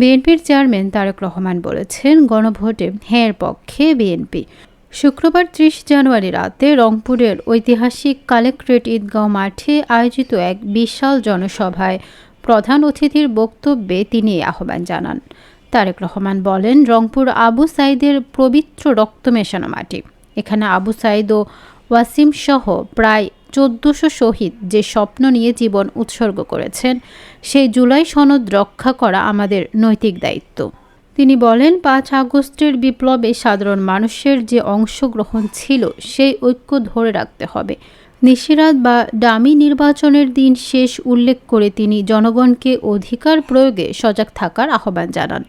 বিএনপির চেয়ারম্যান তারেক রহমান বলেছেন, গণভোটে হ্যাঁর পক্ষে বিএনপি। শুক্রবার ত্রিশ জানুয়ারি রাতে রংপুরের ঐতিহাসিক কালেক্ট্রেট ঈদগাঁও মাঠে আয়োজিত এক বিশাল জনসভায় প্রধান অতিথির বক্তব্যে তিনি আহ্বান জানান। তারেক রহমান বলেন, রংপুর আবু সাইদের পবিত্র রক্ত মেশানো মাটি। এখানে আবু সাইদ ও ওয়াসিম সহ প্রায় চোদ্দশো শহীদ যে স্বপ্ন নিয়ে জীবন উৎসর্গ করেছেন, সেই জুলাই সনদ রক্ষা করা আমাদের নৈতিক দায়িত্ব। তিনি বলেন, পাঁচ আগস্টের বিপ্লবে সাধারণ মানুষের যে অংশগ্রহণ ছিল, সেই ঐক্য ধরে রাখতে হবে। নিশিরাত বা ডামি নির্বাচনের দিন শেষ উল্লেখ করে তিনি জনগণকে অধিকার প্রয়োগে সজাগ থাকার আহ্বান জানান।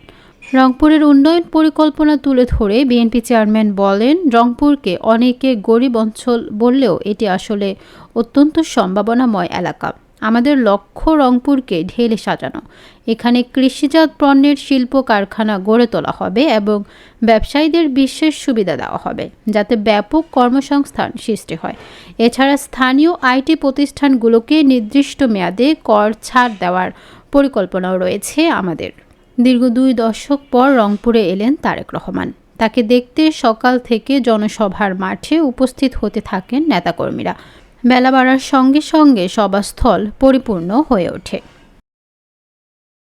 রংপুরের উন্নয়ন পরিকল্পনা তুলে ধরে বিএনপি চেয়ারম্যান বলেন, রংপুরকে অনেকে গরিব অঞ্চল বললেও এটি আসলে অত্যন্ত সম্ভাবনাময় এলাকা। আমাদের লক্ষ্য রংপুরকে ঢেলে সাজানো। এখানে কৃষিজাত পণ্যের শিল্প কারখানা গড়ে তোলা হবে এবং ব্যবসায়ীদের বিশেষ সুবিধা দেওয়া হবে, যাতে ব্যাপক কর্মসংস্থান সৃষ্টি হয়। এছাড়া স্থানীয় আইটি প্রতিষ্ঠানগুলোকে নির্দিষ্ট মেয়াদে কর ছাড় দেওয়ার পরিকল্পনাও রয়েছে আমাদের। দীর্ঘ দুই দশক পর রংপুরে এলেন তারেক রহমান। তাকে দেখতে সকাল থেকে জনসভার মাঠে উপস্থিত হতে থাকেন নেতাকর্মীরা। বেলা বাড়ার সঙ্গে সঙ্গে সভাস্থল পরিপূর্ণ হয়ে ওঠে।